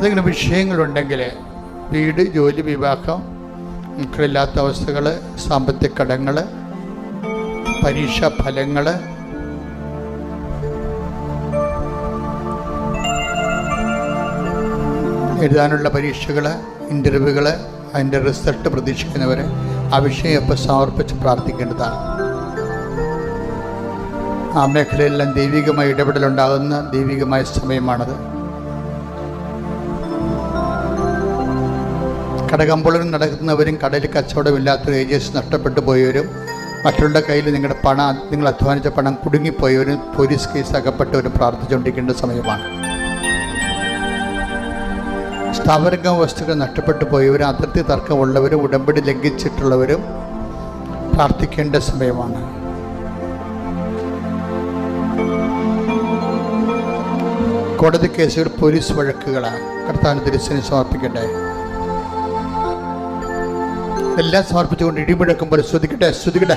ഏതെങ്കിലും വിഷയങ്ങളുണ്ടെങ്കിൽ വീട് ജോലി വിവാഹം മക്കളില്ലാത്ത അവസ്ഥകൾ സാമ്പത്തിക കടങ്ങൾ പരീക്ഷാ ഫലങ്ങൾ. എഴുതാനുള്ള പരീക്ഷകൾ ഇന്റർവ്യൂകൾ അതിന്റെ റിസൾട്ട് പ്രതീക്ഷിക്കുന്നവർ ആ വിഷയം എപ്പോൾ സമർപ്പിച്ച് പ്രാർത്ഥിക്കേണ്ടതാണ്. ആ മേഖലയിലെല്ലാം ദൈവികമായ ഇടപെടലുണ്ടാകുന്ന ദൈവികമായ സമയമാണത്. കടകമ്പോളനും നടക്കുന്നവരും കടലിൽ കച്ചവടമില്ലാത്ത ഏജൻസി നഷ്ടപ്പെട്ടു പോയവരും മറ്റുള്ള കയ്യിൽ നിങ്ങളുടെ പണം നിങ്ങൾ അധ്വാനിച്ച പണം കുടുങ്ങിപ്പോയവരും പോലീസ് കേസ് അകപ്പെട്ടവരും പ്രാർത്ഥിച്ചുകൊണ്ടിരിക്കേണ്ട സമയമാണ്. സ്ഥാപനിക വസ്തുക്കൾ നഷ്ടപ്പെട്ടു പോയവരും അതിർത്തി തർക്കമുള്ളവരും ഉടമ്പടി ലംഘിച്ചിട്ടുള്ളവരും പ്രാർത്ഥിക്കേണ്ട സമയമാണ്. കോടതി കേസുകൾ പോലീസ് വഴക്കുകളാണ്. കർത്താൻ തിരുസനെ സമർപ്പിക്കട്ടെ. എല്ലാം സമർപ്പിച്ചുകൊണ്ട് ഇടിമുഴക്കുമ്പോൾ ശ്രദ്ധിക്കട്ടെ ശ്രദ്ധിക്കട്ടെ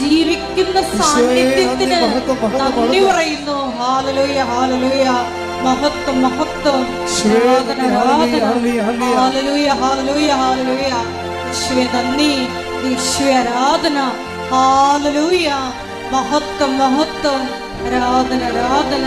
ജീവിക്കുന്ന സാന്നിധ്യത്തിന് നന്ദി, മഹത്വം, മഹത്വം, മഹത്വം. പറയുന്നു. ഹാലലൂയ ഹാലലൂയ മഹത്വം മഹത്വം. ആരാധന, ഹല്ലേലൂയ, ഹല്ലേലൂയ, ഹല്ലേലൂയ. ഹാലലൂയ ഹാലലൂയ ഹാലലൂയ ഈശ്വര നന്ദി. യേശുവേ ആരാധന. ഹാലലൂയ മഹത്വം മഹത്വം. ആരാധന ആരാധന.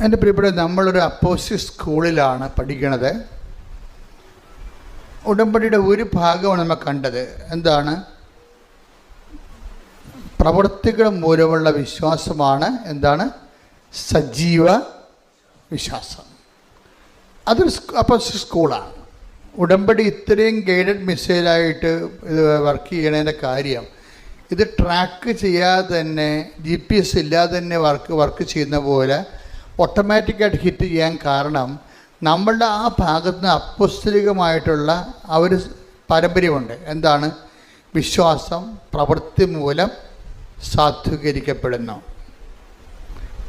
എന്റെ പ്രിയപ്പെട്ട നമ്മളൊരു അപ്പോസി സ്കൂളിലാണ് പഠിക്കണത്. ഉടമ്പടിയുടെ ഒരു ഭാഗമാണ് നമ്മൾ കണ്ടത്. എന്താണ്? പ്രവൃത്തികൾ മൂലമുള്ള വിശ്വാസമാണ്. എന്താണ്? സജീവ വിശ്വാസം. അതൊരു അപ്പോസി സ്കൂളാണ്. ഉടമ്പടി ഇത്രയും ഗൈഡഡ് മെസ്സേജായിട്ട് ഇത് വർക്ക് ചെയ്യണതിന്റെ കാര്യം ഇത് ട്രാക്ക് ചെയ്യാതെ തന്നെ ജി പി എസ് ഇല്ലാതെ തന്നെ വർക്ക് വർക്ക് ചെയ്യുന്ന പോലെ ഓട്ടോമാറ്റിക്കായിട്ട് ഹിറ്റ് ചെയ്യാൻ കാരണം നമ്മളുടെ ആ ഭാഗത്ത് നിന്ന് അപ്പുസ്തലികമായിട്ടുള്ള ആ ഒരു പാരമ്പര്യമുണ്ട്. എന്താണ്? വിശ്വാസം പ്രവൃത്തി മൂലം സാധൂകരിക്കപ്പെടുന്നു.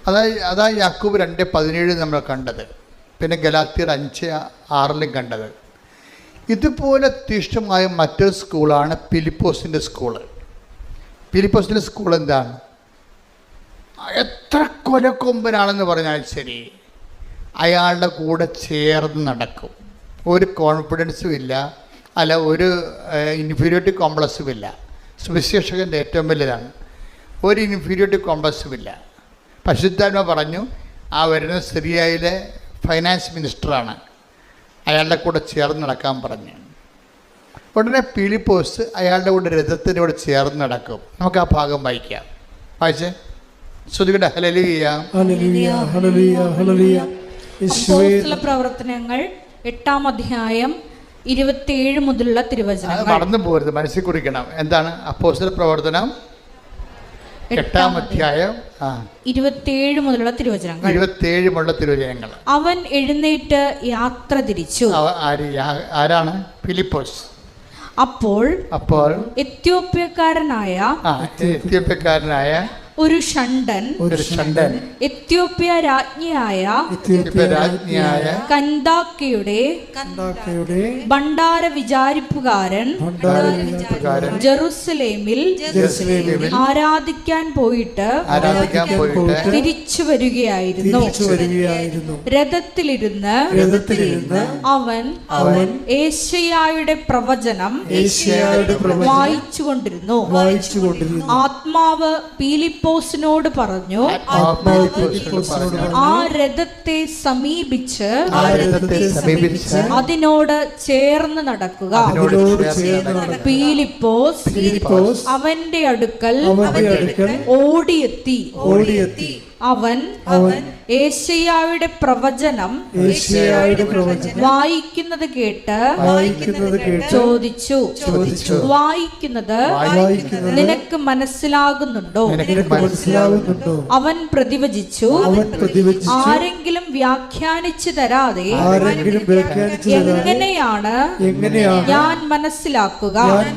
അതായത് അതാ യാക്കൂബ് രണ്ട് പതിനേഴ് നമ്മൾ കണ്ടത്. പിന്നെ ഗലാത്തിയർ അഞ്ച് ആറിലും കണ്ടത്. ഇതുപോലെ തീഷ്ണമായ മറ്റൊരു സ്കൂളാണ് ഫിലിപ്പോസിന്റെ സ്കൂൾ ഫിലിപ്പോസിന്റെ സ്കൂൾ എന്താണ്? എത്ര കൊലക്കൊമ്പനാണെന്ന് പറഞ്ഞാൽ ശരി. അയാളുടെ കൂടെ ചേർന്ന് നടക്കും. ഒരു കോൺഫിഡൻസും ഇല്ല അല്ല ഒരു ഇൻഫീരിയോറിറ്റി കോംപ്ലക്സും ഇല്ല സുവിശേഷകന്റെ ഏറ്റവും വലുതാണ്. ഒരു ഇൻഫീരിയോറിറ്റി കോംപ്ലക്സും ഇല്ല പശുദ്ധാത്മ പറഞ്ഞു ആ വരുന്ന സിറിയയിലെ ഫൈനാൻസ് മിനിസ്റ്ററാണ് അയാളുടെ കൂടെ ചേർന്ന് നടക്കാൻ പറഞ്ഞു. ഉടനെ പീലിപ്പോസ് അയാളുടെ കൂടെ രഥത്തിനോട് കൂടെ ചേർന്ന് നടക്കും. നമുക്ക് ആ ഭാഗം വായിക്കാം. വായിച്ചേ? ഹലലിയ പ്രവർത്തനങ്ങൾ എട്ടാം അധ്യായം ഇരുപത്തിയേഴ് മുതലുള്ള തിരുവചനം നടന്നു മറന്നു പോരുത് മനസ്സിൽ കുറിക്കണം. എന്താണ് അപ്പോസ്റ്റൽ പ്രവർത്തനം? എട്ടാം അധ്യായം ഇരുപത്തിയേഴ് മുതലുള്ള തിരുവചനങ്ങൾ. ഇരുപത്തേഴുമുള്ള തിരുവചനങ്ങൾ. അവൻ എഴുന്നേറ്റ് യാത്ര തിരിച്ചു. ആരാണ്? ഫിലിപ്പോസ്. അപ്പോൾ അപ്പോൾ എത്യോപ്യക്കാരനായ ആ എത്യോപ്യക്കാരനായ ഒരു ഷണ്ടൻ ഒരു ഷണ്ടൻ. എത്യോപ്യ രാജ്ഞിയായ എത്യോപ്യ രാജ്ഞിയായ കന്താക്കയുടെ കന്താക്കയുടെ ഭണ്ഡാര വിചാരിപ്പുകാരൻ ജെറുസലേമിൽ ആരാധിക്കാൻ പോയിട്ട് തിരിച്ചു വരികയായിരുന്നു. രഥത്തിലിരുന്ന് അവൻ അവൻ ഏഷ്യയുടെ പ്രവചനം വായിച്ചുകൊണ്ടിരുന്നു. വായിച്ചുകൊണ്ടിരുന്നു. ആത്മാവ് പീലിപ്പോസിനെ പീലിപ്പോസിനോട് പറഞ്ഞു ഫിലിപ്പോസിനോട് പറഞ്ഞു, ആ രഥത്തെ സമീപിച്ച് ആ രഥത്തെ സമീപിച്ച് അതിനോട് ചേർന്ന് നടക്കുക. പീലിപ്പോസ് ഫിലിപ്പോസ് അവന്റെ അടുക്കൽ അവന്റെ അടുക്കൽ ഓടിയെത്തി. ഓടിയെത്തി. അവൻ ഏഷ്യായുടെ പ്രവചനം വായിക്കുന്നത് കേട്ട് വായിക്കുന്നത് കേട്ട് ചോദിച്ചു. ചോദിച്ചു. വായിക്കുന്നത് നിനക്ക് മനസ്സിലാകുന്നുണ്ടോ? അവൻ പ്രതിവചിച്ചു. ആരെങ്കിലും വ്യാഖ്യാനിച്ചു തരാതെ എങ്ങനെയാണ് എങ്ങനെയാണ് ഞാൻ മനസ്സിലാക്കുക? ഞാൻ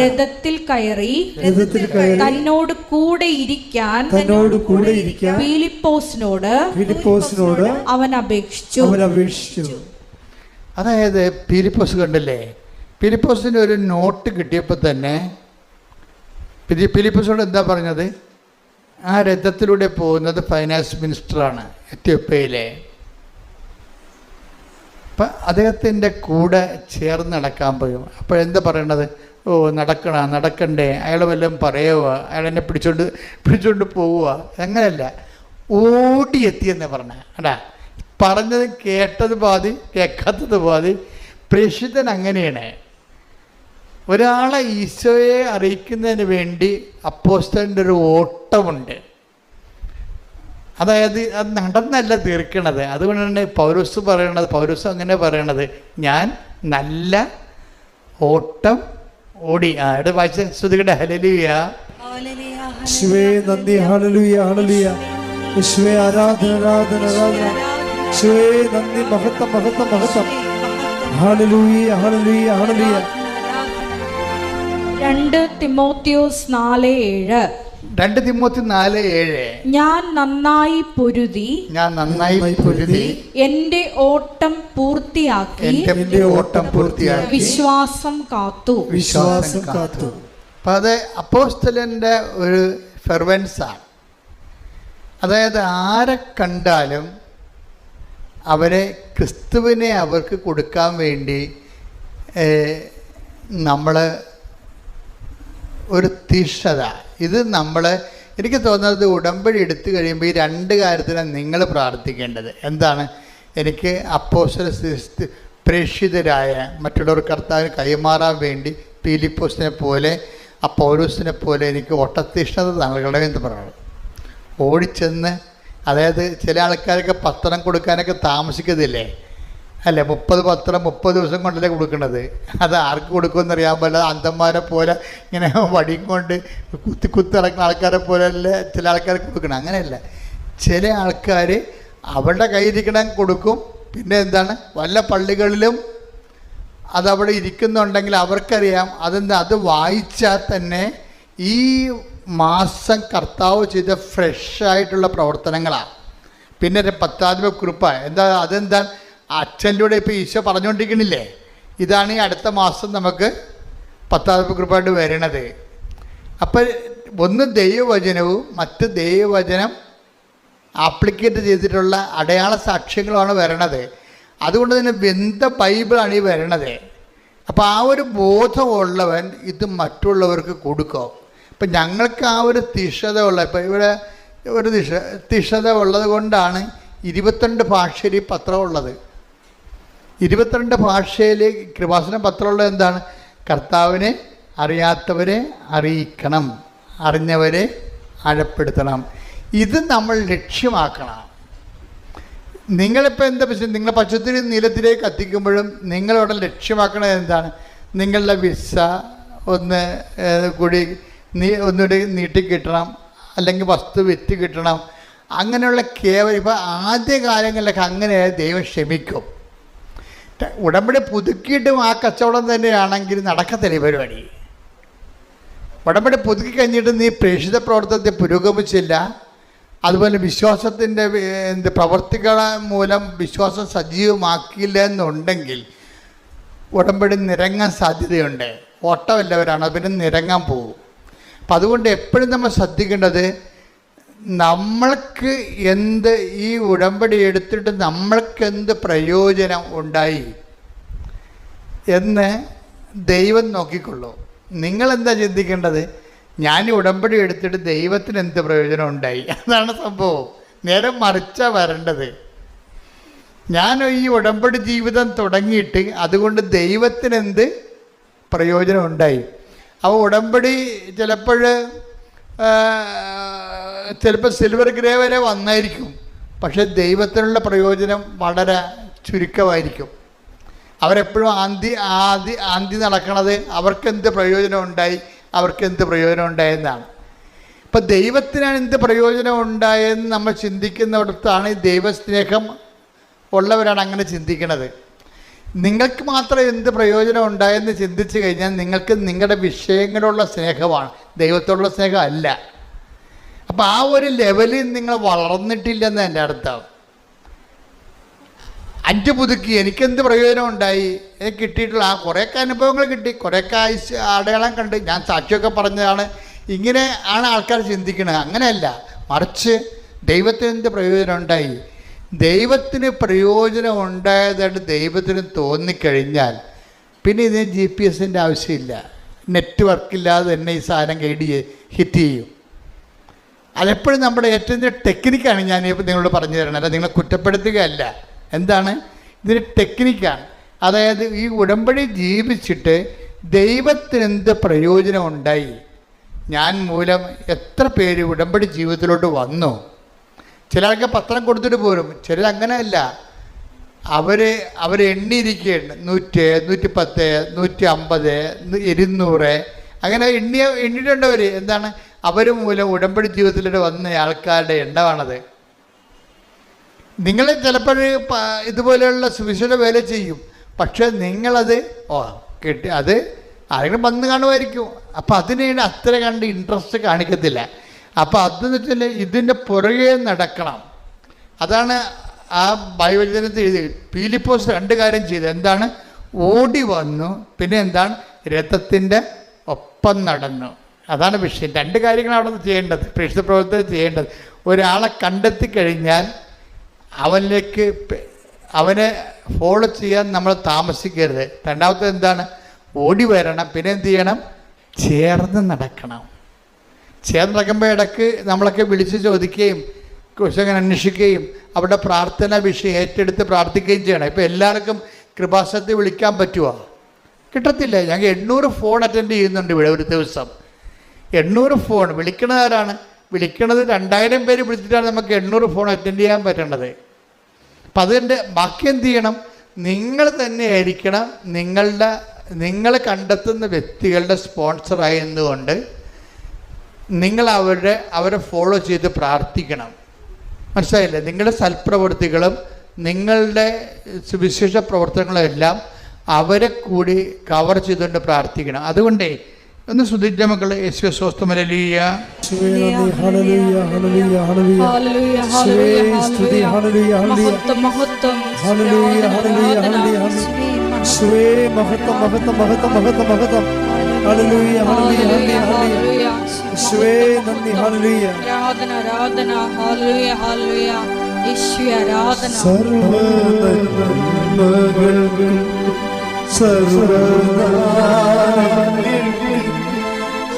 രഥത്തിൽ കയറി രഥത്തിൽ കയറി തന്നോട് കൂടെ ഇരിക്കാൻ തന്നോട് കൂടെ ഇരിക്കാൻ ഫിലിപ്പോസിനോട് ഫിലിപ്പോസിനോട് അവൻ അപേക്ഷിച്ചു അവൻ അപേക്ഷിച്ചു അതായത് ഫിലിപ്പോസ് കണ്ടില്ലേ? ഫിലിപ്പോസിന് ഒരു നോട്ട് കിട്ടിയപ്പോൾ തന്നെ ഫിലിപ്പോസിനോട് എന്താ പറഞ്ഞത്? ആ രഥത്തിലൂടെ പോകുന്നത് ഫൈനാൻസ് മിനിസ്റ്ററാണ് എത്യോപ്യയിലെ. അപ്പം അദ്ദേഹത്തിന്റെ കൂടെ ചേർന്ന് നടക്കാൻ പോയും. അപ്പോഴെന്താ പറയണത്? ഓ നടക്കണ നടക്കണ്ടേ. അയാൾ വല്ലതും പറയുക. അയാൾ എന്നെ പിടിച്ചോണ്ട് പിടിച്ചോണ്ട് പോവുക. അങ്ങനെയല്ല ഓടിയെത്തിയെന്ന് പറഞ്ഞ. അടാ പറഞ്ഞത് കേട്ടത് പാതി കേൾക്കാത്തത് പാതി. പ്രേക്ഷിതൻ അങ്ങനെയാണ്. ഒരാളെ ഈശോയെ അറിയിക്കുന്നതിന് വേണ്ടി അപ്പോസ്റ്റലിന്റെ ഒരു ഓട്ടമുണ്ട്. അതായത് അത് നടന്നല്ല തീർക്കണത്. അതുകൊണ്ടാണ് പൗരസ് പറയണത് പൗരസ് അങ്ങനെ പറയണത് ഞാൻ നല്ല ഓട്ടം ഓടി. ആ ഇവിടെ വായിച്ച ശ്രുതികടെ ഹലലിയ നന്ദി ഹല്ലേലൂയ ഹല്ലേലൂയ. ശിവേ ആരാധന ആരാധന ആരാധന. ശിവേ നന്ദി മഹത്വം മഹത്വം മഹത്വം. രണ്ട് തിമോത്തിയോസ് നാല് ഏഴ്. രണ്ട് തിമ്മൂത്തി നാല് ഏഴ്. ഞാൻ നന്നായി പൊരുതി ഞാൻ നന്നായി പൊരുതി എന്റെ ഓട്ടം പൂർത്തിയാക്കി എന്റെ എന്റെ ഓട്ടം പൂർത്തിയാക്കി വിശ്വാസം കാത്തു. വിശ്വാസം കാത്തു. അപ്പം അത് അപ്പോസ്തലന്റെ ഒരു ഫെർവൻസാണ്. അതായത് ആരെ കണ്ടാലും അവരെ ക്രിസ്തുവിനെ അവർക്ക് കൊടുക്കാൻ വേണ്ടി നമ്മൾ ഒരു തീഷ്ണത ഇത് നമ്മൾ എനിക്ക് തോന്നുന്നത് ഉടമ്പടി എടുത്തു കഴിയുമ്പോൾ ഈ രണ്ട് കാര്യത്തിനാണ് നിങ്ങൾ പ്രാർത്ഥിക്കേണ്ടത്. എന്താണ്? എനിക്ക് അപ്പോസ്റ്റൽ പ്രേക്ഷിതരായ മറ്റുള്ളവർ കർത്താവിന് കൈമാറാൻ വേണ്ടി പീലിപ്പോസിനെ പോലെ ആ പൗരൂസിനെ പോലെ എനിക്ക് ഒട്ടത്തീഷ്ണത നൽകണമെന്ന് പറയുന്നത് ഓടിച്ചെന്ന് അതായത് ചില ആൾക്കാരൊക്കെ പത്രം കൊടുക്കാനൊക്കെ താമസിക്കത്തില്ലേ? അല്ലേ മുപ്പത് പത്രം മുപ്പത് ദിവസം കൊണ്ടല്ലേ കൊടുക്കുന്നത് അത് ആർക്ക് കൊടുക്കുമെന്ന് അറിയാൻ പാടില്ല അന്തന്മാരെ പോലെ ഇങ്ങനെ വടിയും കൊണ്ട് കുത്തി കുത്തി ഇറക്കുന്ന ആൾക്കാരെ പോലെ അല്ലേ ചില ആൾക്കാർ കൊടുക്കണം അങ്ങനെയല്ല. ചില ആൾക്കാർ അവരുടെ കയ്യിലിരിക്കണം കൊടുക്കും. പിന്നെ എന്താണ്? വല്ല പള്ളികളിലും അതവിടെ ഇരിക്കുന്നുണ്ടെങ്കിൽ അവർക്കറിയാം. അതെന്താ? അത് വായിച്ചാൽ തന്നെ ഈ മാസം കർത്താവ് ചെയ്ത ഫ്രഷായിട്ടുള്ള പ്രവർത്തനങ്ങളാണ് പിന്നെ പത്താധിപ കുറിപ്പാണ് എന്താ? അതെന്താ? അച്ഛന്റെ ഇപ്പോൾ ഈശോ പറഞ്ഞുകൊണ്ടിരിക്കണില്ലേ ഇതാണ് ഈ അടുത്ത മാസം നമുക്ക് പത്താമത്തെ കുറിപ്പായിട്ട് വരണത്. അപ്പം ഒന്ന് ദൈവവചനവും മറ്റ് ദൈവവചനം ആപ്ലിക്കേറ്റ് ചെയ്തിട്ടുള്ള അടയാള സാക്ഷ്യങ്ങളാണ് വരണത്. അതുകൊണ്ട് തന്നെ വെന്ത ബൈബിളാണ് ഈ വരണത്. അപ്പോൾ ആ ഒരു ബോധമുള്ളവൻ ഇത് മറ്റുള്ളവർക്ക് കൊടുക്കും. അപ്പം ഞങ്ങൾക്ക് ആ ഒരു തിഷത ഉള്ള ഇപ്പം ഇവിടെ ഒരു തിഷ തിഷത ഉള്ളത് കൊണ്ടാണ് ഇരുപത്തിരണ്ട് ഭാഷയിൽ ഈ പത്രം ഉള്ളത്. ഇരുപത്തിരണ്ട് ഭാഷയിലെ കൃപാസന പത്രമുള്ളത് എന്താണ്? കർത്താവിനെ അറിയാത്തവരെ അറിയിക്കണം. അറിഞ്ഞവരെ ആഴപ്പെടുത്തണം. ഇത് നമ്മൾ ലക്ഷ്യമാക്കണം. നിങ്ങളിപ്പോൾ എന്താ പക്ഷേ നിങ്ങൾ പച്ചത്തിരി നീലത്തിലേക്ക് കത്തിക്കുമ്പോഴും നിങ്ങളവിടെ ലക്ഷ്യമാക്കണത് എന്താണ്? നിങ്ങളുടെ വിസ ഒന്ന് കൂടി നീ ഒന്നുകൂടി നീട്ടിക്കിട്ടണം അല്ലെങ്കിൽ വസ്തു വിറ്റ് കിട്ടണം. അങ്ങനെയുള്ള കേവലം ഇപ്പം ആദ്യ കാലങ്ങളിലൊക്കെ അങ്ങനെ ദൈവം ക്ഷമിക്കും. ഉടമ്പടി പുതുക്കിയിട്ടും ആ കച്ചവടം തന്നെയാണെങ്കിൽ നടക്കത്തില്ല പരിപാടി. ഉടമ്പടി പുതുക്കി കഴിഞ്ഞിട്ട് നീ പ്രേക്ഷിത പ്രവർത്തനത്തെ പുരോഗമിച്ചില്ല. അതുപോലെ വിശ്വാസത്തിന്റെ എന്ത് പ്രവർത്തികൾ മൂലം വിശ്വാസം സജീവമാക്കിയില്ല എന്നുണ്ടെങ്കിൽ ഉടമ്പടി നിരങ്ങാൻ സാധ്യതയുണ്ട്. ഓട്ടമില്ലവരാണ് അവരും നിരങ്ങാൻ പോകും. അപ്പം അതുകൊണ്ട് എപ്പോഴും നമ്മൾ ശ്രദ്ധിക്കേണ്ടത് നമ്മൾക്ക് എന്ത് ഈ ഉടമ്പടി എടുത്തിട്ട് നമ്മൾക്ക് എന്ത് പ്രയോജനം ഉണ്ടായി? എന്ന് ദൈവം നോക്കിക്കൊള്ളു. നിങ്ങൾ എന്താ ചിന്തിക്കേണ്ടത്? ഞാൻ ഉടമ്പടി എടുത്തിട്ട് ദൈവത്തിന് എന്ത് പ്രയോജനം ഉണ്ടായി? അതാണ് സംഭവം. നേരെ മറിച്ചാ വരേണ്ടത്. ഞാൻ ഈ ഉടമ്പടി ജീവിതം തുടങ്ങിയിട്ട് അതുകൊണ്ട് ദൈവത്തിന് എന്ത് പ്രയോജനം ഉണ്ടായി? അപ്പോൾ ഉടമ്പടി ചിലപ്പോൾ ചിലപ്പോൾ സിൽവർ ഗ്രേ വരെ വന്നായിരിക്കും. പക്ഷെ ദൈവത്തിനുള്ള പ്രയോജനം വളരെ ചുരുക്കമായിരിക്കും. അവരെപ്പോഴും ആന്തി ആദ്യ ആന്തി നടക്കണത് അവർക്കെന്ത് പ്രയോജനം ഉണ്ടായി അവർക്കെന്ത് പ്രയോജനം ഉണ്ടായെന്നാണ് ഇപ്പം ദൈവത്തിനാണ് എന്ത് പ്രയോജനം ഉണ്ടായെന്ന് നമ്മൾ ചിന്തിക്കുന്നിടത്താണ് ദൈവസ്നേഹം ഉള്ളവരാണ് അങ്ങനെ ചിന്തിക്കുന്നത് നിങ്ങൾക്ക് മാത്രം എന്ത് പ്രയോജനം ഉണ്ടായെന്ന് ചിന്തിച്ചു കഴിഞ്ഞാൽ നിങ്ങൾക്ക് നിങ്ങളുടെ വിഷയങ്ങളുള്ള സ്നേഹമാണ്. ദൈവത്തോടുള്ള സ്നേഹം അല്ല അപ്പം ആ ഒരു ലെവലിൽ നിങ്ങൾ വളർന്നിട്ടില്ലെന്ന് എന്റെ അർത്ഥം അഞ്ച് പുതുക്കി എനിക്കെന്ത് പ്രയോജനം ഉണ്ടായി? എനിക്ക് കിട്ടിയിട്ടുള്ള ആ കുറേയൊക്കെ അനുഭവങ്ങൾ കിട്ടി. കുറേയൊക്കെ അടയാളം കണ്ട് ഞാൻ സാക്ഷിയൊക്കെ പറഞ്ഞതാണ്. ഇങ്ങനെ ആണ് ആൾക്കാർ ചിന്തിക്കുന്നത് അങ്ങനെയല്ല. മറിച്ച് ദൈവത്തിന് എന്ത് പ്രയോജനം ഉണ്ടായി? ദൈവത്തിന് പ്രയോജനം ഉണ്ടായതായിട്ട് ദൈവത്തിന് തോന്നിക്കഴിഞ്ഞാൽ പിന്നെ ഇതിന് ജി പി എസിന്റെ ആവശ്യമില്ല. നെറ്റ്വർക്കില്ലാതെ തന്നെ ഈ സാധനം കൈഡി ഹിറ്റ് ചെയ്യും. അതെപ്പോഴും നമ്മുടെ ഏറ്റവും ടെക്നിക്കാണ് ഞാൻ നിങ്ങളോട് പറഞ്ഞു തരണം അല്ല നിങ്ങളെ കുറ്റപ്പെടുത്തുകയല്ല. എന്താണ്? ഇതൊരു ടെക്നിക്കാണ് അതായത് ഈ ഉടമ്പടി ജീവിച്ചിട്ട് ദൈവത്തിന് എന്ത് പ്രയോജനം ഉണ്ടായി? ഞാൻ മൂലം എത്ര പേര് ഉടമ്പടി ജീവിതത്തിലോട്ട് വന്നു? ചിലർക്ക് പത്രം കൊടുത്തിട്ട് പോരും. ചിലർ അങ്ങനെയല്ല. അവർ അവർ എണ്ണിയിരിക്കുകയാണ്. നൂറ്റ് നൂറ്റി പത്ത് നൂറ്റി അമ്പത് ഇരുന്നൂറ്. അങ്ങനെ എണ്ണിയ എണ്ണിയിട്ടുണ്ടവർ എന്താണ്? അവർ മൂലം ഉടമ്പടി ജീവിതത്തിലൂടെ വന്ന ആൾക്കാരുടെ എണ്ണമാണത്. നിങ്ങളെ ചിലപ്പോൾ ഇതുപോലെയുള്ള സുവിശേഷ വേല ചെയ്യും. പക്ഷെ നിങ്ങളത് ഓ കിട്ടി അത് ആരെങ്കിലും വന്ന് കാണുമായിരിക്കും. അപ്പം അതിനെ അത്ര കണ്ട് ഇൻട്രസ്റ്റ് കാണിക്കത്തില്ല. അപ്പോൾ അതെന്ന് വെച്ചാൽ ഇതിന്റെ പുറകെ നടക്കണം. അതാണ് ആ ബൈവചനത്തിൽ എഴുതി പീലിപ്പോസ് രണ്ട് കാര്യം ചെയ്തു. എന്താണ്? ഓടി വന്നു പിന്നെ എന്താണ്? രഥത്തിന്റെ ഒപ്പം നടന്നു. അതാണ് വിഷയം. രണ്ട് കാര്യങ്ങളാണ് അവിടെ ചെയ്യേണ്ടത്. പ്രേക്ഷിത പ്രവർത്തനം ചെയ്യേണ്ടത്. ഒരാളെ കണ്ടെത്തി കഴിഞ്ഞാൽ അവനിലേക്ക് അവനെ ഫോളോ ചെയ്യാൻ നമ്മൾ താമസിക്കരുത്. രണ്ടാമത്തെ എന്താണ്? ഓടി വരണം. പിന്നെ എന്ത് ചെയ്യണം? ചേർന്ന് നടക്കണം. ചേർന്ന് നടക്കുമ്പോൾ ഇടയ്ക്ക് നമ്മളൊക്കെ വിളിച്ച് ചോദിക്കുകയും കുശകൻ അന്വേഷിക്കുകയും അവിടെ പ്രാർത്ഥന വിഷയം ഏറ്റെടുത്ത് പ്രാർത്ഥിക്കുകയും ചെയ്യണം. ഇപ്പോൾ എല്ലാവർക്കും കൃപാസനത്തിൽ വിളിക്കാൻ പറ്റുമോ കിട്ടത്തില്ല. ഞങ്ങൾ എണ്ണൂറ് ഫോൺ അറ്റൻഡ് ചെയ്യുന്നുണ്ട് ഇവിടെ ഒരു ദിവസം. എണ്ണൂറ് ഫോൺ വിളിക്കണത് ആരാണ്? വിളിക്കണത് രണ്ടായിരം പേര് വിളിച്ചിട്ടാണ് നമുക്ക് എണ്ണൂറ് ഫോൺ അറ്റൻഡ് ചെയ്യാൻ പറ്റേണ്ടത് അപ്പം അതുകൊണ്ട് ബാക്കി എന്ത് ചെയ്യണം? നിങ്ങൾ തന്നെ ആയിരിക്കണം നിങ്ങളുടെ നിങ്ങൾ കണ്ടെത്തുന്ന വ്യക്തികളുടെ സ്പോൺസറായതുകൊണ്ട് നിങ്ങൾ അവരുടെ അവരെ ഫോളോ ചെയ്ത് പ്രാർത്ഥിക്കണം. മനസ്സിലായില്ലേ? നിങ്ങളുടെ സൽപ്രവൃത്തികളും നിങ്ങളുടെ സുവിശേഷ പ്രവർത്തനങ്ങളും എല്ലാം അവരെ കൂടി കവർ ചെയ്തുകൊണ്ട് പ്രാർത്ഥിക്കണം. അതുകൊണ്ടേ ഒന്ന് ശ്രദ്ധിച്ച മക്കളെ. യേശു സ്വസ്ഥമലിയ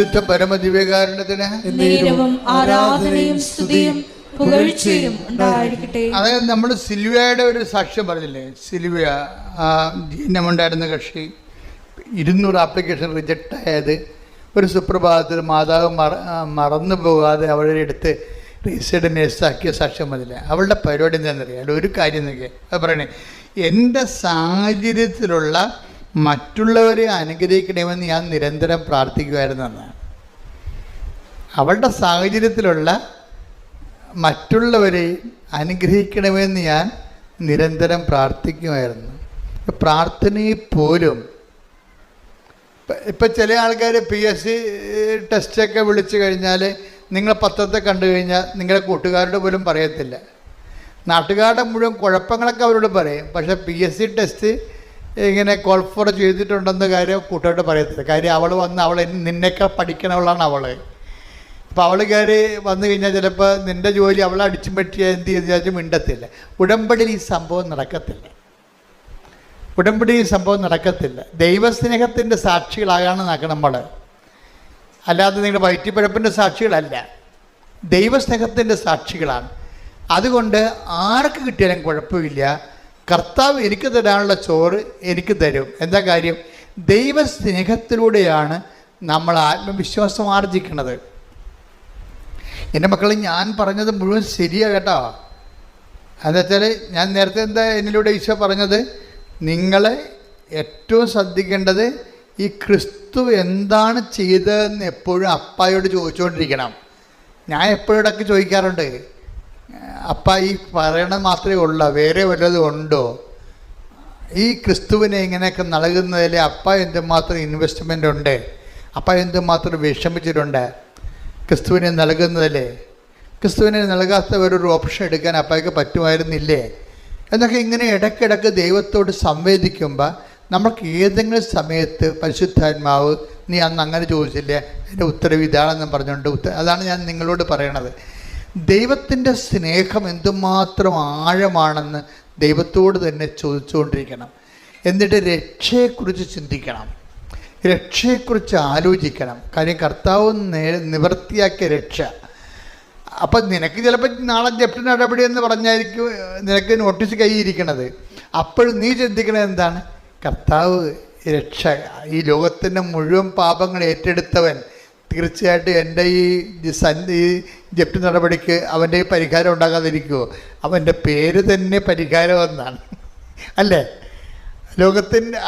പരിശുദ്ധ പരമദിവ്യകാരണത്തിന് ആരാധനയും സ്തുതിയും പുകഴ്ചയും ഉണ്ടായിരിക്കട്ടെ. അതായത് നമ്മൾ സിൽവിയയുടെ ഒരു സാക്ഷ്യം പറഞ്ഞില്ലേ? സിൽവിയ ആ ജീനമുണ്ടായിരുന്ന കക്ഷി. ഇരുന്നൂറ് ആപ്ലിക്കേഷൻ റിജക്റ്റ് ആയത് ഒരു സുപ്രഭാതത്തിൽ മാതാവ് മറ മറന്നു പോകാതെ അവളുടെ അടുത്ത് റീസൈഡ് നേഴ്സാക്കിയ സാക്ഷ്യം മതില്ല അവളുടെ പരിപാടി എന്താണെന്നറിയാം അല്ല ഒരു കാര്യം നോക്കിയാൽ അത് പറയണേ എന്റെ സാഹചര്യത്തിലുള്ള മറ്റുള്ളവരെ അനുഗ്രഹിക്കണമെന്ന് ഞാൻ നിരന്തരം പ്രാർത്ഥിക്കുമായിരുന്നു എന്നാണ് അവളുടെ സാഹചര്യത്തിലുള്ള മറ്റുള്ളവരെ അനുഗ്രഹിക്കണമെന്ന് ഞാൻ നിരന്തരം പ്രാർത്ഥിക്കുമായിരുന്നു. പ്രാർത്ഥനയിൽ പോലും ഇപ്പം- ഇപ്പം ചില ആൾക്കാർ പി എസ് സി ടെസ്റ്റൊക്കെ വിളിച്ചു കഴിഞ്ഞാൽ നിങ്ങൾ പത്രത്തെ കണ്ടു കഴിഞ്ഞാൽ നിങ്ങളുടെ കൂട്ടുകാരോട് പോലും പറയത്തില്ല. നാട്ടുകാരുടെ മുഴുവൻ കുഴപ്പങ്ങളൊക്കെ അവരോട് പറയും. പക്ഷേ പി എസ് സി ടെസ്റ്റ് ഇങ്ങനെ കോൾ ഫോർ ചെയ്തിട്ടുണ്ടെന്ന കാര്യം കൂട്ടുകാരോട് പറയത്തില്ല. കാര്യം അവൾ വന്ന് അവൾ നിന്നേക്കാൾ പഠിക്കണവളാണ് അവൾ അപ്പോൾ അവൾ കയറി വന്നു കഴിഞ്ഞാൽ ചിലപ്പോൾ നിന്റെ ജോലി അവളെ അടിച്ചും പറ്റിയ എന്ത് ചെയ്താലും മിണ്ടത്തില്ല. ഉടമ്പടിയിൽ ഈ സംഭവം നടക്കത്തില്ല. ഉടമ്പടി ഈ സംഭവം നടക്കത്തില്ല. ദൈവസ്നേഹത്തിന്റെ സാക്ഷികളാകാണ് നമ്മൾ അല്ലാതെ നിങ്ങളുടെ വയറ്റിപ്പഴപ്പിന്റെ സാക്ഷികളല്ല. ദൈവസ്നേഹത്തിന്റെ സാക്ഷികളാണ്. അതുകൊണ്ട് ആർക്ക് കിട്ടിയാലും കുഴപ്പമില്ല. കർത്താവ് എനിക്ക് തരാനുള്ള ചോറ് എനിക്ക് തരും. എന്താ കാര്യം? ദൈവസ്നേഹത്തിലൂടെയാണ് നമ്മൾ ആത്മവിശ്വാസം ആർജിക്കുന്നത്. എന്റെ മക്കൾ ഞാൻ പറഞ്ഞത് മുഴുവൻ ശരിയാണ് കേട്ടോ. എന്നുവെച്ചാൽ ഞാൻ നേരത്തെ എന്താ എന്നിലൂടെ ഈശോ പറഞ്ഞത്? നിങ്ങളെ ഏറ്റവും ശ്രദ്ധിക്കേണ്ടത് ഈ ക്രിസ്തു എന്താണ് ചെയ്തതെന്ന് എപ്പോഴും അപ്പായോട് ചോദിച്ചുകൊണ്ടിരിക്കണം ഞാൻ എപ്പോഴും ഇടയ്ക്ക് ചോദിക്കാറുണ്ട്. അപ്പ ഈ പറയണത് മാത്രമേ ഉള്ളൂ. വേറെ വല്ലതും ഉണ്ടോ? ഈ ക്രിസ്തുവിനെ ഇങ്ങനെയൊക്കെ നൽകുന്നതിൽ അപ്പ എന്തുമാത്രം ഇൻവെസ്റ്റ്മെന്റ് ഉണ്ട്? അപ്പ എന്തുമാത്രം വിഷമിച്ചിട്ടുണ്ട്? ക്രിസ്തുവിനെ നൽകുന്നതിൽ. ക്രിസ്തുവിനെ നൽകാത്തവരൊരു ഓപ്ഷൻ എടുക്കാൻ അപ്പയ്ക്ക് പറ്റുമായിരുന്നില്ലേ? എന്നൊക്കെ ഇങ്ങനെ ഇടയ്ക്കിടയ്ക്ക് ദൈവത്തോട് സംവേദിക്കുമ്പോൾ നമുക്ക് ഏതെങ്കിലും സമയത്ത് പരിശുദ്ധാത്മാവ് നീ അന്ന് അങ്ങനെ ചോദിച്ചില്ലേ? എന്റെ ഉത്തരവ് ഇതാണെന്ന് പറഞ്ഞുകൊണ്ട് അതാണ് ഞാൻ നിങ്ങളോട് പറയണത്. ദൈവത്തിന്റെ സ്നേഹം എന്തുമാത്രം ആഴമാണെന്ന് ദൈവത്തോട് തന്നെ ചോദിച്ചുകൊണ്ടിരിക്കണം. എന്നിട്ട് രക്ഷയെക്കുറിച്ച് ചിന്തിക്കണം. രക്ഷയെക്കുറിച്ച് ആലോചിക്കണം. കാര്യം കർത്താവ് നേ നിവർത്തിയാക്കിയ രക്ഷ. അപ്പം നിനക്ക് ചിലപ്പോൾ നാളെ ജപ്തി നടപടി എന്ന് പറഞ്ഞായിരിക്കും നിനക്ക് നോട്ടീസ് കൈയിരിക്കണത് അപ്പോഴും നീ ചിന്തിക്കണത് എന്താണ്? കർത്താവ് രക്ഷ. ഈ ലോകത്തിന്റെ മുഴുവൻ പാപങ്ങൾ ഏറ്റെടുത്തവൻ തീർച്ചയായിട്ടും എന്റെ ഈ സന്ധി ജപ്തി നടപടിക്ക് അവന്റെ ഈ പരിഹാരം ഉണ്ടാകാതിരിക്കുമോ അവന്റെ പേര് തന്നെ പരിഹാരമെന്നാണ് അല്ലേ? ലോകത്തിന്റെ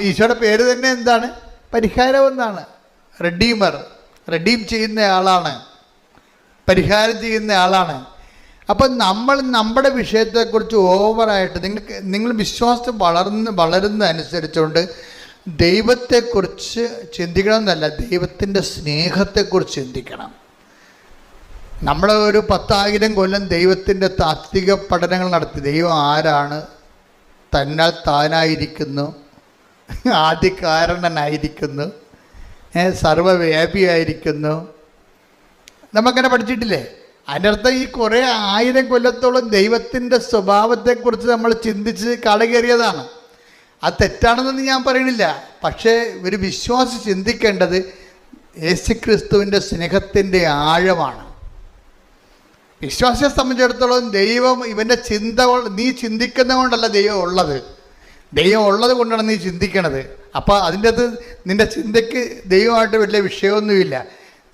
ഈശോയുടെ പേര് തന്നെ എന്താണ്? പരിഹാരം എന്നാണ്. റെഡീമർ റെഡീം ചെയ്യുന്ന ആളാണ് പരിഹാരം ചെയ്യുന്ന ആളാണ് അപ്പം നമ്മൾ നമ്മുടെ വിഷയത്തെക്കുറിച്ച് ഓവറായിട്ട് നിങ്ങൾക്ക് നിങ്ങൾ വിശ്വാസം വളർന്ന് വളരുന്ന അനുസരിച്ചുകൊണ്ട് ദൈവത്തെക്കുറിച്ച് ചിന്തിക്കണം എന്നല്ല ദൈവത്തിന്റെ സ്നേഹത്തെക്കുറിച്ച് ചിന്തിക്കണം. നമ്മൾ ഒരു പത്തായിരം കൊല്ലം ദൈവത്തിന്റെ താത്വിക പഠനങ്ങൾ നടത്തി. ദൈവം ആരാണ്? തന്നാൽ താനായിരിക്കുന്നു. ആദികാരണനായിരിക്കുന്നു. സർവവ്യാപിയായിരിക്കുന്നു. നമുക്കങ്ങനെ പഠിച്ചിട്ടില്ലേ? അതിനർത്ഥം ഈ കുറേ ആയിരം കൊല്ലത്തോളം ദൈവത്തിന്റെ സ്വഭാവത്തെക്കുറിച്ച് നമ്മൾ ചിന്തിച്ച് കളകേറിയതാണ്. അത് തെറ്റാണെന്നൊന്നും ഞാൻ പറയണില്ല. പക്ഷേ ഒരു വിശ്വാസി ചിന്തിക്കേണ്ടത് യേശുക്രിസ്തുവിന്റെ സ്നേഹത്തിന്റെ ആഴമാണ്. വിശ്വാസിയെ സംബന്ധിച്ചിടത്തോളം ദൈവം ഇവന്റെ ചിന്ത നീ ചിന്തിക്കുന്ന കൊണ്ടല്ല ദൈവം ഉള്ളത്. ദൈവം ഉള്ളത് കൊണ്ടാണ് നീ ചിന്തിക്കണത്. അപ്പോൾ അതിന്റെ അത് നിന്റെ ചിന്തയ്ക്ക് ദൈവമായിട്ട് വലിയ വിഷയമൊന്നുമില്ല.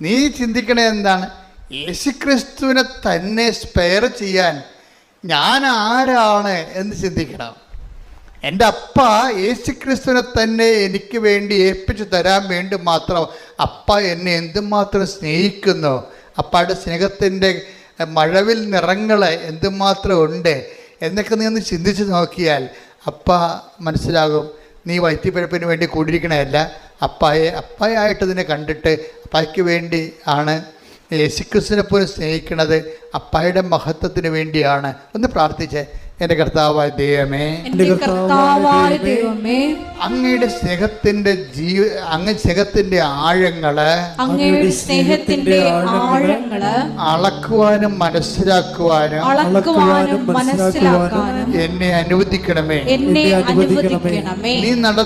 നീ ചിന്തിക്കണത് എന്താണ്? യേശുക്രിസ്തുവിനെ തന്നെ സ്പെയർ ചെയ്യാൻ ഞാൻ ആരാണ് എന്ന് ചിന്തിക്കണം. എന്റെ അപ്പ യേശുക്രിസ്തുവിനെ തന്നെ എനിക്ക് വേണ്ടി ഏൽപ്പിച്ചു തരാൻ വേണ്ടി മാത്രം അപ്പ എന്നെ എന്തുമാത്രം സ്നേഹിക്കുന്നു? അപ്പയുടെ സ്നേഹത്തിന്റെ മഴവിൽ നിറങ്ങൾ എന്തുമാത്രം ഉണ്ട്? എന്നൊക്കെ നീ ഒന്ന് ചിന്തിച്ച് നോക്കിയാൽ അപ്പ മനസ്സിലാകും. നീ വയറ്റിപ്പഴപ്പിന് വേണ്ടി കൂടിയിരിക്കണമല്ല അപ്പായെ അപ്പായായിട്ട് ഇതിനെ കണ്ടിട്ട് അപ്പായ്ക്ക് വേണ്ടി ആണ് യേശുക്രിസ്തുവിനെ പോലും സ്നേഹിക്കുന്നത് അപ്പായുടെ മഹത്വത്തിന് വേണ്ടിയാണ്. ഒന്ന് പ്രാർത്ഥിച്ചേ. എന്റെ കർത്താവായ ദൈവമേ എന്റെ കർത്താവായ ദൈവമേ അങ്ങയുടെ സ്നേഹത്തിന്റെ ജീവ അങ്ങ് സ്നേഹത്തിന്റെ ആഴങ്ങൾ അങ്ങയുടെ സ്നേഹത്തിന്റെ ആഴങ്ങൾ അളക്കുവാനും മനസ്സിലാക്കുവാനും അളക്കുവാനും മനസ്സിലാക്കാനും എന്നെ അനുവദിക്കണമേ എന്നെ അനുവദിക്കണമേ. നീ നട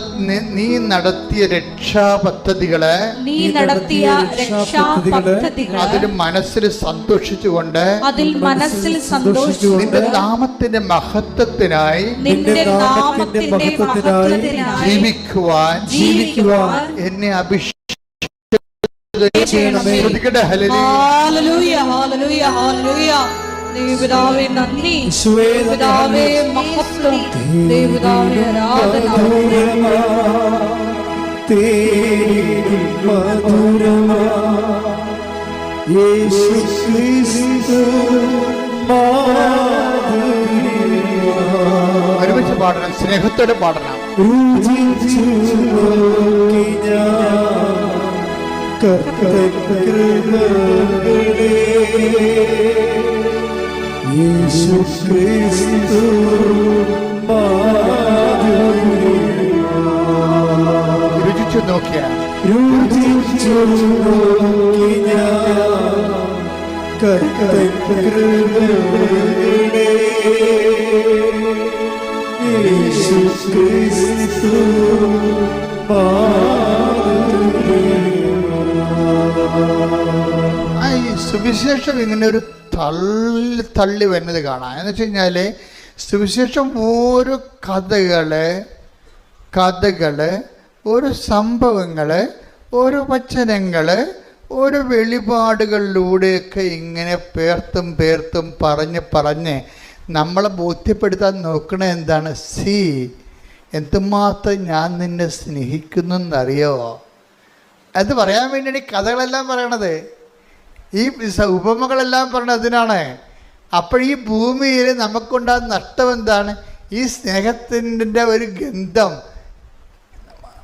നീ- നടത്തിയ രക്ഷാ പദ്ധതികൾ നീ നടത്തിയ രക്ഷാ പദ്ധതികൾ അതിൽ മനസ്സിൽ സന്തോഷിച്ചുകൊണ്ട് അതിൽ മനസ്സിൽ സന്തോഷിച്ചു നിന്റെ നാമത്തിന്റെ മഹത്വത്തിനായി നിന്റെ നാമത്തിന്റെ മഹത്വത്തിനായി ജീവിക്കുവാൻ ജീവിക്കുവാൻ എന്നെ അഭിഷേകം ദൈവപിതാവേ നന്ദി. ദൈവപിതാവേ മഹത്വം. ദൈവപിതാവേ ആരാധന. മധുരമാ. പാടണം സ്നേഹത്തോടെ പാടണം. രുചിച്ചു നോക്കിയ രുചിച്ചു സുവിശേഷം ഇങ്ങനെ ഒരു തള്ളി തള്ളി വരുന്നത് കാണാം. എന്ന് വെച്ച് കഴിഞ്ഞാൽ സുവിശേഷം ഓരോ കഥകൾ കഥകൾ ഓരോ സംഭവങ്ങൾ ഓരോ വചനങ്ങൾ ഓരോ വെളിപാടുകളിലൂടെയൊക്കെ ഇങ്ങനെ പേർത്തും പേർത്തും പറഞ്ഞ് പറഞ്ഞ് നമ്മളെ ബോധ്യപ്പെടുത്താൻ നോക്കണ എന്താണ്? സി എന്തുമാത്രം ഞാൻ നിന്നെ സ്നേഹിക്കുന്നു എന്നറിയോ അത് പറയാൻ വേണ്ടിയാണ് ഈ കഥകളെല്ലാം പറയണത്. ഈ ഉപമകളെല്ലാം പറയണത് അതിനാണ് അപ്പോൾ ഈ ഭൂമിയിൽ നമുക്കുണ്ടാകുന്ന നഷ്ടം എന്താണ്? ഈ സ്നേഹത്തിന്റെ ഒരു ഗന്ധം.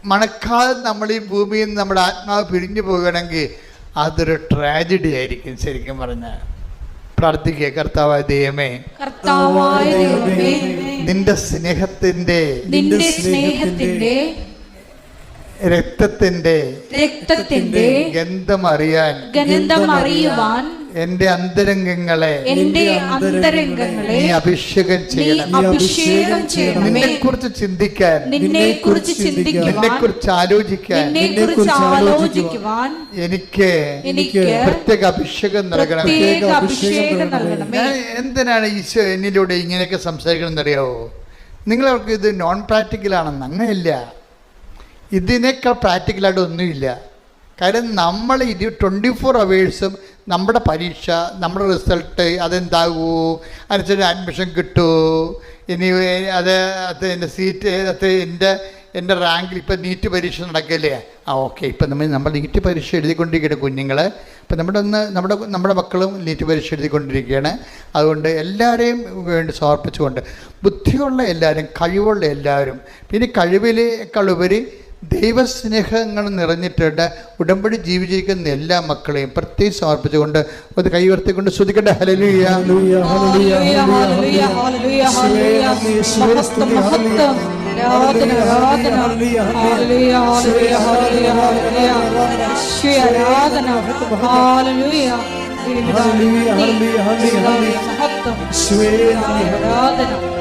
മണക്കാതെ നമ്മൾ ഈ ഭൂമിയിൽ നിന്ന് നമ്മുടെ ആത്മാവ് പിരിഞ്ഞു പോകുകയാണെങ്കിൽ അതൊരു ട്രാജഡി ആയിരിക്കും ശരിക്കും പറഞ്ഞാൽ. പ്രാർത്ഥിക്കുക. കർത്താവായ ദൈവമേ കർത്താവായ ദൈവമേ നിന്റെ സ്നേഹത്തിന്റെ നിന്റെ സ്നേഹത്തിന്റെ രക്തത്തിന്റെ രക്തത്തിന്റെ ഗന്ധം അറിയാൻ ഗന്ധം അറിയുവാൻ എന്റെ അന്തരംഗങ്ങളെ എന്റെ അന്തരംഗങ്ങളെ നീ അഭിഷേകം ചെയ്യണം. അഭിഷേകം ചെയ്യണം. നിന്നെ കുറിച്ച് ചിന്തിക്കാൻ നിന്നെ കുറിച്ച് നിന്നെ കുറിച്ച് ആലോചിക്കാൻ നിന്നെ കുറിച്ച് ആലോചിക്കുവാൻ എനിക്ക് എനിക്ക് പ്രത്യേക അഭിഷേകം നൽകണം. പ്രത്യേക അഭിഷേകം നൽകണം. എന്തിനാണ് ഈശോ എന്നിലൂടെ ഇങ്ങനെയൊക്കെ സംസാരിക്കണം എന്നറിയാവോ നിങ്ങളവർക്ക് ഇത് നോൺ പ്രാക്ടിക്കൽ ആണെന്ന് അങ്ങനെയില്ല. ഇതിനേക്കാൾ പ്രാക്ടിക്കലായിട്ട് ഒന്നുമില്ല കാരണം നമ്മൾ ഇത് ട്വന്റി ഫോർ അവേഴ്സും നമ്മുടെ പരീക്ഷ നമ്മുടെ റിസൾട്ട് അതെന്താകൂ? അനുസരിച്ച് അഡ്മിഷൻ കിട്ടുമോ ഇനി അത് അത് എന്റെ സീറ്റ് അത് എന്റെ എന്റെ റാങ്കിൽ ഇപ്പം നീറ്റ് പരീക്ഷ നടക്കില്ലേ? ആ ഓക്കെ ഇപ്പം നമ്മൾ നമ്മൾ നീറ്റ് പരീക്ഷ എഴുതിക്കൊണ്ടിരിക്കുകയാണ് കുഞ്ഞുങ്ങൾ ഇപ്പം നമ്മുടെ ഒന്ന് നമ്മുടെ നമ്മുടെ മക്കളും നീറ്റ് പരീക്ഷ എഴുതിക്കൊണ്ടിരിക്കുകയാണ്. അതുകൊണ്ട് എല്ലാവരെയും വേണ്ടി സമർപ്പിച്ചുകൊണ്ട് ബുദ്ധിയുള്ള എല്ലാവരും കഴിവുള്ള എല്ലാവരും പിന്നെ കഴിവിനേക്കാൾ ഉപരി ദൈവസ്നേഹങ്ങൾ നിറഞ്ഞിട്ടുണ്ട് ഉടമ്പടി ജീവിച്ചിരിക്കുന്ന എല്ലാ മക്കളെയും പ്രത്യേകം സമർപ്പിച്ചുകൊണ്ട് അത് കൈവർത്തിക്കൊണ്ട് ശ്രദ്ധിക്കട്ടെ ഹലലുയ ഹല്ലേലൂയ, ഹല്ലേലൂയ, ഹല്ലേലൂയ, ഹല്ലേലൂയ, ഹല്ലേലൂയ, ഹല്ലേലൂയ. മഹത്വം, മഹത്വം. ആരാധന, ആരാധന. ഹല്ലേലൂയ, ഹല്ലേലൂയ, ഹല്ലേലൂയ, ഹല്ലേലൂയ. ഈശോയെ ആരാധന. ഹല്ലേലൂയ. ഹല്ലേലൂയ, ഹല്ലേലൂയ, ഹല്ലേലൂയ. മഹത്വം. യേശുവേ നന്ദി. ആരാധന